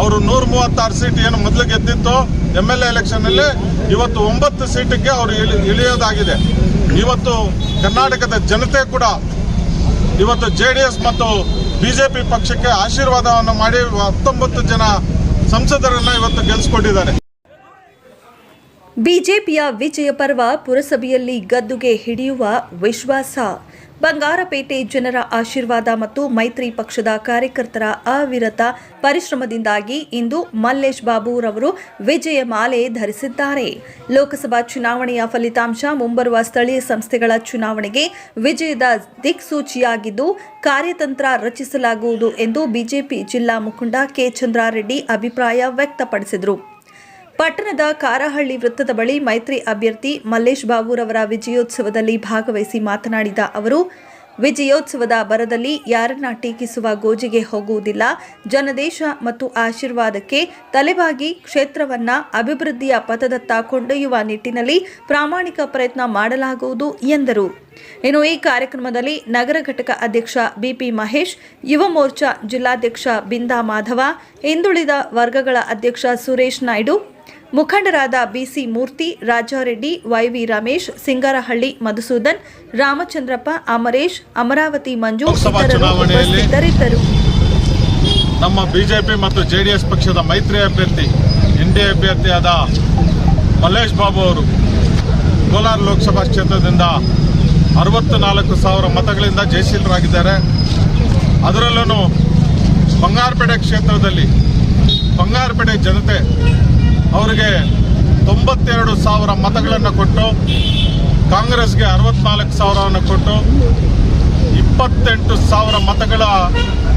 ಅವರು ನೂರ ಮೂವತ್ತಾರು ಸೀಟ್ ಏನು ಮೊದಲು ಗೆದ್ದಿತ್ತು ಎಂ ಎಲ್ ಎ ಎಲೆಕ್ಷನ್ನಲ್ಲಿ ಇವತ್ತು ಒಂಬತ್ತು ಸೀಟಿಗೆ ಅವರು ಇಳಿ, ಇಳಿಯೋದಾಗಿದೆ. ಇವತ್ತು ಕರ್ನಾಟಕದ ಜನತೆ ಕೂಡ ಇವತ್ತು ಜೆ ಡಿ ಎಸ್ ಮತ್ತು ಬಿಜೆಪಿ ಪಕ್ಷಕ್ಕೆ ಆಶೀರ್ವಾದವನ್ನು ಮಾಡಿ ಹತ್ತೊಂಬತ್ತು ಜನ ಸಂಸದರನ್ನ ಇವತ್ತು ಗೆಲ್ಸ್ಕೊಂಡಿದ್ದಾರೆ. ಬಿಜೆಪಿಯ ವಿಜಯ ಪರ್ವ ಪುರಸಭೆಯಲ್ಲಿ ಗದ್ದುಗೆ ಹಿಡಿಯುವ ವಿಶ್ವಾಸ. ಬಂಗಾರಪೇಟೆ ಜನರ ಆಶೀರ್ವಾದ ಮತ್ತು ಮೈತ್ರಿ ಪಕ್ಷದ ಕಾರ್ಯಕರ್ತರ ಅವಿರತ ಪರಿಶ್ರಮದಿಂದಾಗಿ ಇಂದು ಮಲ್ಲೇಶ್ ಬಾಬುರವರು ವಿಜಯ ಮಾಲೆ ಧರಿಸಿದ್ದಾರೆ. ಲೋಕಸಭಾ ಚುನಾವಣೆಯ ಫಲಿತಾಂಶ ಮುಂಬರುವ ಸ್ಥಳೀಯ ಸಂಸ್ಥೆಗಳ ಚುನಾವಣೆಗೆ ವಿಜಯದ ದಿಕ್ಸೂಚಿಯಾಗಿದ್ದು, ಕಾರ್ಯತಂತ್ರ ರಚಿಸಲಾಗುವುದು ಎಂದು ಬಿಜೆಪಿ ಜಿಲ್ಲಾ ಮುಖಂಡ ಕೆ ಚಂದ್ರಾರೆಡ್ಡಿ ಅಭಿಪ್ರಾಯ ವ್ಯಕ್ತಪಡಿಸಿದರು. ಪಟ್ಟಣದ ಕಾರಹಳ್ಳಿ ವೃತ್ತದ ಬಳಿ ಮೈತ್ರಿ ಅಭ್ಯರ್ಥಿ ಮಲ್ಲೇಶ್ ಬಾಬೂರವರ ವಿಜಯೋತ್ಸವದಲ್ಲಿ ಭಾಗವಹಿಸಿ ಮಾತನಾಡಿದ ಅವರು, ವಿಜಯೋತ್ಸವದ ಬರದಲ್ಲಿ ಯಾರನ್ನ ಟೀಕಿಸುವ ಗೋಜಿಗೆ ಹೋಗುವುದಿಲ್ಲ. ಜನದೇಶ ಮತ್ತು ಆಶೀರ್ವಾದಕ್ಕೆ ತಲೆಬಾಗಿ ಕ್ಷೇತ್ರವನ್ನ ಅಭಿವೃದ್ಧಿಯ ಪಥದತ್ತ ಕೊಂಡೊಯ್ಯುವ ನಿಟ್ಟಿನಲ್ಲಿ ಪ್ರಾಮಾಣಿಕ ಪ್ರಯತ್ನ ಮಾಡಲಾಗುವುದು ಎಂದರು. ಇನ್ನು ಈ ಕಾರ್ಯಕ್ರಮದಲ್ಲಿ ನಗರ ಘಟಕ ಅಧ್ಯಕ್ಷ ಬಿಪಿ ಮಹೇಶ್, ಯುವ ಮೋರ್ಚಾ ಜಿಲ್ಲಾಧ್ಯಕ್ಷ ಬಿಂದಾ ಮಾಧವ, ಹಿಂದುಳಿದ ವರ್ಗಗಳ ಅಧ್ಯಕ್ಷ ಸುರೇಶ್ ನಾಯ್ಡು ಮುಖಂಡರಾದ B C Murthy Rajareddy Y V Ramesh Singarahalli Madhusudan Ramachandrappa Amaresh Amaravati Manju Lok Sabha ಇತರರು ಚುನಾವಣೆಯಲ್ಲಿ ಉಪಸ್ಥಿತರಿದ್ದರು. ನಮ್ಮ ಬಿಜೆಪಿ ಮತ್ತು ಜೆ ಡಿ ಎಸ್ ಪಕ್ಷದ ಮೈತ್ರಿ ಅಭ್ಯರ್ಥಿ ಎನ್ ಡಿ ಅಭ್ಯರ್ಥಿಯಾದ ಮಲ್ಲೇಶ್ ಬಾಬು ಅವರು ಕೋಲಾರ ಲೋಕಸಭಾ ಕ್ಷೇತ್ರದಿಂದ ಅರವತ್ತು ನಾಲ್ಕು ಸಾವಿರ ಮತಗಳಿಂದ ಜಯಶೀಲರಾಗಿದ್ದಾರೆ. ಅದರಲ್ಲೂ ಬಂಗಾರಪೇಟೆ ಕ್ಷೇತ್ರದಲ್ಲಿ ಬಂಗಾರಪೇಟೆ ಜನತೆ ಅವರಿಗೆ ತೊಂಬತ್ತೆರಡು ಸಾವಿರ ಮತಗಳನ್ನು ಕೊಟ್ಟು ಕಾಂಗ್ರೆಸ್ಗೆ ಅರವತ್ನಾಲ್ಕು ಸಾವಿರವನ್ನು ಕೊಟ್ಟು ಇಪ್ಪತ್ತೆಂಟು ಸಾವಿರ ಮತಗಳ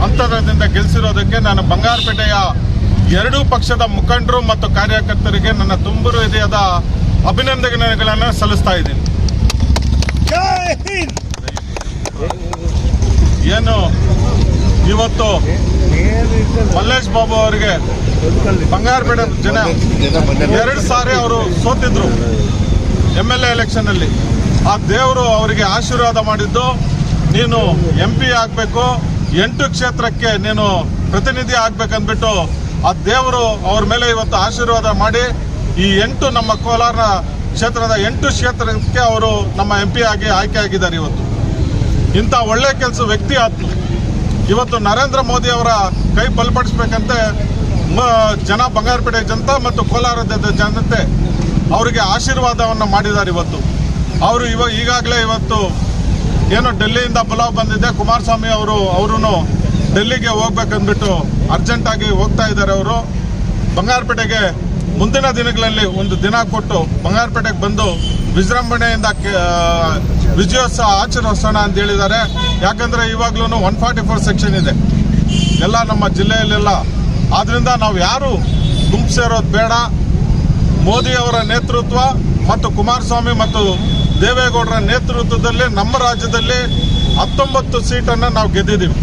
ಅಂತರದಿಂದ ಗೆಲ್ಲಿಸಿರೋದಕ್ಕೆ ನಾನು ಬಂಗಾರಪೇಟೆಯ ಎರಡೂ ಪಕ್ಷದ ಮುಖಂಡರು ಮತ್ತು ಕಾರ್ಯಕರ್ತರಿಗೆ ನನ್ನ ತುಂಬು ಹೃದಯದ ಅಭಿನಂದನೆಗಳನ್ನು ಸಲ್ಲಿಸ್ತಾ ಇದ್ದೀನಿ. ಏನು? ಇವತ್ತು ಮಲ್ಲೇಶ್ ಬಾಬು ಅವರಿಗೆ ಬಂಗಾರಪೇಟೆ ಜನ ಎರಡು ಸಾರಿ ಅವರು ಸೋತಿದ್ರು ಎಂ ಎಲ್ ಎ ಎಲೆಕ್ಷನಲ್ಲಿ ಆ ದೇವರು ಅವರಿಗೆ ಆಶೀರ್ವಾದ ಮಾಡಿದ್ದು, ನೀನು ಎಂ ಪಿ ಆಗಬೇಕು, ಎಂಟು ಕ್ಷೇತ್ರಕ್ಕೆ ನೀನು ಪ್ರತಿನಿಧಿ ಆಗ್ಬೇಕಂದ್ಬಿಟ್ಟು ಆ ದೇವರು ಅವ್ರ ಮೇಲೆ ಇವತ್ತು ಆಶೀರ್ವಾದ ಮಾಡಿ, ಈ ಎಂಟು ನಮ್ಮ ಕೋಲಾರ ಕ್ಷೇತ್ರದ ಎಂಟು ಕ್ಷೇತ್ರಕ್ಕೆ ಅವರು ನಮ್ಮ ಎಂ ಪಿ ಆಗಿ ಆಯ್ಕೆ ಆಗಿದ್ದಾರೆ ಇವತ್ತು. ಇಂಥ ಒಳ್ಳೆ ಕೆಲಸ ವ್ಯಕ್ತಿ ಆತ್ಮ ಇವತ್ತು ನರೇಂದ್ರ ಮೋದಿ ಅವರ ಕೈ ಬಲಪಡಿಸ್ಬೇಕಂತೆ ಜನ ಬಂಗಾರಪೇಟೆ ಜನತಾ ಮತ್ತು ಕೋಲಾರದ ಜನತೆ ಅವರಿಗೆ ಆಶೀರ್ವಾದವನ್ನು ಮಾಡಿದ್ದಾರೆ ಇವತ್ತು. ಅವರು ಇವ, ಈಗಾಗಲೇ ಇವತ್ತು ಏನೋ ಡೆಲ್ಲಿಯಿಂದ ಪುಲಾವ್ ಬಂದಿದೆ. ಕುಮಾರಸ್ವಾಮಿ ಅವರು ಅವರು ಡೆಲ್ಲಿಗೆ ಹೋಗ್ಬೇಕಂದ್ಬಿಟ್ಟು ಅರ್ಜೆಂಟಾಗಿ ಹೋಗ್ತಾ ಇದ್ದಾರೆ ಅವರು. ಬಂಗಾರಪೇಟೆಗೆ ಮುಂದಿನ ದಿನಗಳಲ್ಲಿ ಒಂದು ದಿನ ಕೊಟ್ಟು ಬಂಗಾರಪೇಟೆಗೆ ಬಂದು ವಿಜೃಂಭಣೆಯಿಂದ ವಿಜಯೋತ್ಸವ ಆಚರಿಸೋಣ ಅಂತ ಹೇಳಿದ್ದಾರೆ. ಯಾಕಂದ್ರೆ ಇವಾಗ್ಲೂ ಒನ್ ಫಾರ್ಟಿ ಫೋರ್ ಸೆಕ್ಷನ್ ಇದೆ. ಎಲ್ಲ ನಮ್ಮ ಜಿಲ್ಲೆಯಲ್ಲೆಲ್ಲ. ಆದ್ರಿಂದ ನಾವು ಯಾರು ಗುಂಪು ಸೇರೋದು ಬೇಡ. ಮೋದಿ ಅವರ ನೇತೃತ್ವ ಮತ್ತು ಕುಮಾರಸ್ವಾಮಿ ಮತ್ತು ದೇವೇಗೌಡರ ನೇತೃತ್ವದಲ್ಲಿ ನಮ್ಮ ರಾಜ್ಯದಲ್ಲಿ ಹತ್ತೊಂಬತ್ತು ಸೀಟನ್ನು ನಾವು ಗೆದ್ದಿದ್ದೀವಿ.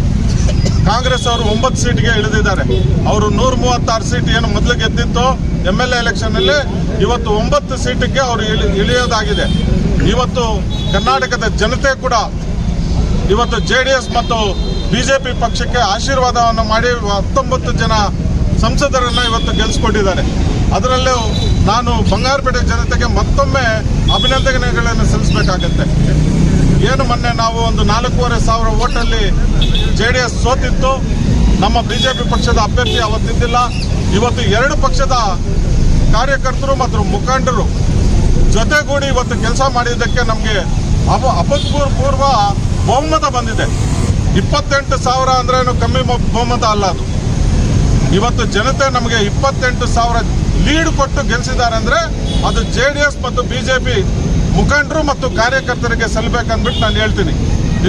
ಕಾಂಗ್ರೆಸ್ ಅವರು ಒಂಬತ್ತು ಸೀಟ್ಗೆ ಇಳಿದಿದ್ದಾರೆ. ಅವರು ನೂರ ಮೂವತ್ತಾರು ಸೀಟ್ ಏನು ಮೊದಲು ಗೆದ್ದಿತ್ತು. ಎಂ ಎಲ್ ಎ ಎಲೆಕ್ಷನ್ನಲ್ಲಿ ಇವತ್ತು ಒಂಬತ್ತು ಸೀಟಿಗೆ ಅವರು ಇಳಿ, ಇಳಿಯೋದಾಗಿದೆ. ಇವತ್ತು ಕರ್ನಾಟಕದ ಜನತೆ ಕೂಡ ಇವತ್ತು ಜೆ ಡಿ ಎಸ್ ಮತ್ತು ಬಿಜೆಪಿ ಪಕ್ಷಕ್ಕೆ ಆಶೀರ್ವಾದವನ್ನು ಮಾಡಿ ಹತ್ತೊಂಬತ್ತು ಜನ ಸಂಸದರನ್ನ ಇವತ್ತು ಗೆಲ್ಲಿಸ್ಕೊಂಡಿದ್ದಾರೆ ಅದರಲ್ಲೂ ನಾನು ಬಂಗಾರಪೇಟೆ ಜನತೆಗೆ ಮತ್ತೊಮ್ಮೆ ಅಭಿನಂದನೆಗಳನ್ನು ಸಲ್ಲಿಸಬೇಕಾಗತ್ತೆ. ಏನು ಮೊನ್ನೆ ನಾವು ಒಂದು ನಾಲ್ಕೂವರೆ ಸಾವಿರ ಓಟಲ್ಲಿ ಜೆ ಡಿ ಎಸ್ ಸೋತಿತ್ತು. ನಮ್ಮ ಬಿಜೆಪಿ ಪಕ್ಷದ ಅಭ್ಯರ್ಥಿ ಅವತ್ತಿದ್ದಿಲ್ಲ. ಇವತ್ತು ಎರಡು ಪಕ್ಷದ ಕಾರ್ಯಕರ್ತರು ಮತ್ತು ಮುಖಂಡರು ಜೊತೆಗೂಡಿ ಇವತ್ತು ಕೆಲಸ ಮಾಡಿದ್ದಕ್ಕೆ ನಮಗೆ ಅಪ ಅಭೂತಪೂರ್ವ ಬಹುಮತ ಬಂದಿದೆ. ಇಪ್ಪತ್ತೆಂಟು ಸಾವಿರ ಅಂದ್ರೇನು ಕಮ್ಮಿ ಬಹುಮತ ಅಲ್ಲ ಅದು. ಇವತ್ತು ಜನತೆ ನಮಗೆ ಇಪ್ಪತ್ತೆಂಟು ಸಾವಿರ ಲೀಡ್ ಕೊಟ್ಟು ಗೆಲ್ಲಿಸಿದ್ದಾರೆ ಅಂದ್ರೆ ಅದು ಜೆ ಡಿ ಎಸ್ ಮತ್ತು ಬಿಜೆಪಿ ಮುಖಂಡರು ಮತ್ತು ಕಾರ್ಯಕರ್ತರಿಗೆ ಸಲ್ಲಬೇಕಂದ್ಬಿಟ್ಟು ನಾನು ಹೇಳ್ತೀನಿ.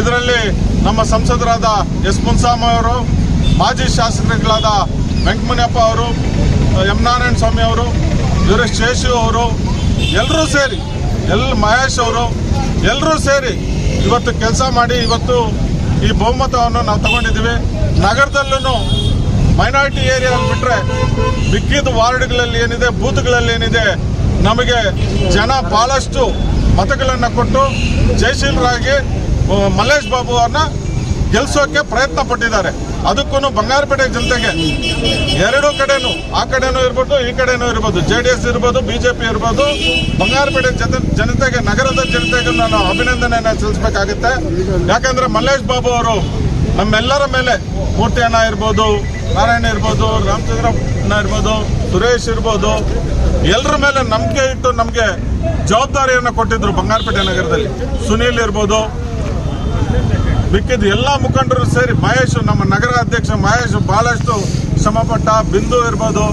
ಇದರಲ್ಲಿ ನಮ್ಮ ಸಂಸದರಾದ ಎಸ್ ಮುನ್ಸಾಮ ಅವರು, ಮಾಜಿ ಶಾಸಕರುಗಳಾದ ವೆಂಕಮುನಿಯಪ್ಪ ಅವರು, ಎಂ ನಾರಾಯಣ ಸ್ವಾಮಿ ಅವರು ವೀರೇಶ್ ಶೇಷು ಅವರು ಎಲ್ಲರೂ ಸೇರಿ, ಎಲ್ ಮಹೇಶ್ ಅವರು ಎಲ್ಲರೂ ಸೇರಿ ಇವತ್ತು ಕೆಲಸ ಮಾಡಿ ಇವತ್ತು ಈ ಬಹುಮತವನ್ನು ನಾವು ತಗೊಂಡಿದ್ದೀವಿ. ನಗರದಲ್ಲೂ ಮೈನಾರಿಟಿ ಏರಿಯಾ ಬಿಟ್ಟರೆ ಮಿಕ್ಕಿದ ವಾರ್ಡ್ಗಳಲ್ಲಿ ಏನಿದೆ, ಬೂತ್ಗಳಲ್ಲಿ ಏನಿದೆ, ನಮಗೆ ಜನ ಬಹಳಷ್ಟು ಮತಗಳನ್ನು ಕೊಟ್ಟು ಜಯಶೀಲರಾಗಿ ಮಲ್ಲೇಶ್ ಬಾಬು ಅವ್ರನ್ನ ಗೆಲ್ಸೋಕೆ ಪ್ರಯತ್ನ ಪಟ್ಟಿದ್ದಾರೆ. ಅದಕ್ಕೂ ಬಂಗಾರಪೇಟೆ ಜನತೆಗೆ ಎರಡು ಕಡೆನೂ, ಆ ಕಡೆನೂ ಇರ್ಬೋದು, ಈ ಕಡೆನೂ ಇರ್ಬೋದು ಜೆ ಡಿ ಎಸ್ ಇರ್ಬೋದು, ಬಿಜೆಪಿ ಇರ್ಬೋದು, ಬಂಗಾರಪೇಟೆ ಜನ, ಜನತೆಗೆ, ನಗರದ ಜನತೆಗೆ ನಾನು ಅಭಿನಂದನೆಯನ್ನು ಸಲ್ಲಿಸಬೇಕಾಗುತ್ತೆ. ಯಾಕಂದ್ರೆ ಮಲ್ಲೇಶ್ ಬಾಬು ಅವರು ನಮ್ಮೆಲ್ಲರ ಮೇಲೆ ಮೂರ್ತಿ ಅಣ್ಣ ಇರ್ಬೋದು, ನಾರಾಯಣ ಇರ್ಬೋದು ರಾಮಚಂದ್ರಣ್ಣ ಇರ್ಬೋದು, ಸುರೇಶ್ ಇರ್ಬೋದು ಎಲ್ಲರ ಮೇಲೆ ನಂಬಿಕೆ ಇಟ್ಟು ನಮಗೆ ಜವಾಬ್ದಾರಿಯನ್ನು ಕೊಟ್ಟಿದ್ರು ಬಂಗಾರಪೇಟೆ ನಗರದಲ್ಲಿ. ಸುನೀಲ್ ಇರ್ಬೋದು ಮಿಕ್ಕಿದ ಎಲ್ಲ ಮುಖಂಡರು ಸೇರಿ ಮಹೇಶ್, ನಮ್ಮ ನಗರ ಅಧ್ಯಕ್ಷ ಮಹೇಶ್ ಬಹಳಷ್ಟು ಶ್ರಮಪಟ್ಟ ಬಿಂದು ಇರ್ಬೋದು,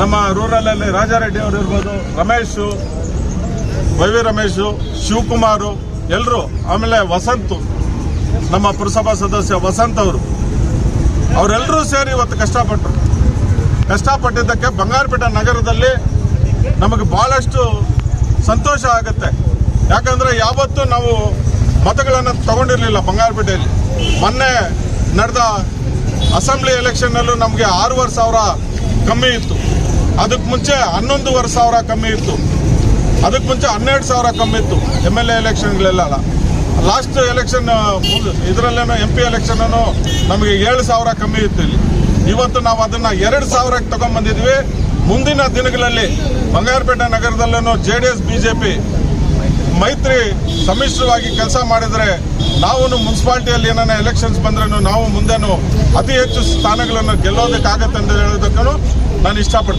ನಮ್ಮ ರೂರಲ್ ಅಲ್ಲಿ ರಾಜಾರೆಡ್ಡಿ ಅವರು ಇರ್ಬೋದು, ರಮೇಶು ವೈ ವಿ ರಮೇಶು, ಶಿವಕುಮಾರು ಎಲ್ಲರೂ ಆಮೇಲೆ ವಸಂತ್, ನಮ್ಮ ಪುರಸಭಾ ಸದಸ್ಯ ವಸಂತ್ ಅವರು. ಅವರೆಲ್ಲರೂ ಸೇರಿ ಇವತ್ತು ಕಷ್ಟಪಟ್ಟರು ಕಷ್ಟಪಟ್ಟಿದ್ದಕ್ಕೆ ಬಂಗಾರಪೇಟೆ ನಗರದಲ್ಲಿ ನಮಗೆ ಬಹಳಷ್ಟು ಸಂತೋಷ ಆಗುತ್ತೆ. ಯಾಕಂದ್ರೆ ಯಾವತ್ತೂ ನಾವು ಮತಗಳನ್ನು ತಗೊಂಡಿರಲಿಲ್ಲ ಬಂಗಾರಪೇಟೆಯಲ್ಲಿ. ಮೊನ್ನೆ ನಡೆದ ಅಸೆಂಬ್ಲಿ ಎಲೆಕ್ಷನ್ನಲ್ಲೂ ನಮಗೆ ಆರೂವರೆ ಸಾವಿರ ಕಮ್ಮಿ ಇತ್ತು. ಅದಕ್ಕೆ ಮುಂಚೆ ಹನ್ನೊಂದುವರೆ ಸಾವಿರ ಕಮ್ಮಿ ಇತ್ತು. ಅದಕ್ಕೆ ಮುಂಚೆ ಹನ್ನೆರಡು ಸಾವಿರ ಕಮ್ಮಿ ಇತ್ತು ಎಂ ಎಲ್ ಎ ಎಲೆಕ್ಷನ್ಗಳೆಲ್ಲ. ಲಾಸ್ಟ್ ಎಲೆಕ್ಷನ್ ಇದರಲ್ಲೇನೋ ಎಂ ಪಿ ಎಲೆಕ್ಷನ್ನೂ ನಮಗೆ ಏಳು ಸಾವಿರ ಕಮ್ಮಿ ಇತ್ತು ಇಲ್ಲಿ. ಇವತ್ತು ನಾವು ಅದನ್ನ ಎರಡು ಸಾವಿರಕ್ಕೆ ತಗೊಂಡ್ಬಂದಿದ್ವಿ ಮುಂದಿನ ದಿನಗಳಲ್ಲಿ ಬಂಗಾರಪೇಟೆ ನಗರದಲ್ಲೇನೋ ಜೆ ಡಿ ಎಸ್ ಬಿಜೆಪಿ ಮೈತ್ರಿ ಸಮ್ಮಿಶ್ರವಾಗಿ ಕೆಲಸ ಮಾಡಿದರೆ ನಾವು ಮುನ್ಸಿಪಾಲ್ಟಿಯಲ್ಲಿ ಏನಾನ ಎಲೆಕ್ಷನ್ಸ್ ಬಂದ್ರೂ ನಾವು ಮುಂದೆನೂ ಅತಿ ಹೆಚ್ಚು ಸ್ಥಾನಗಳನ್ನು ಗೆಲ್ಲೋದಕ್ಕಾಗತ್ತೆ ಅಂತ ಹೇಳೋದಕ್ಕೂ ನಾನು ಇಷ್ಟಪಡ್ತೀನಿ.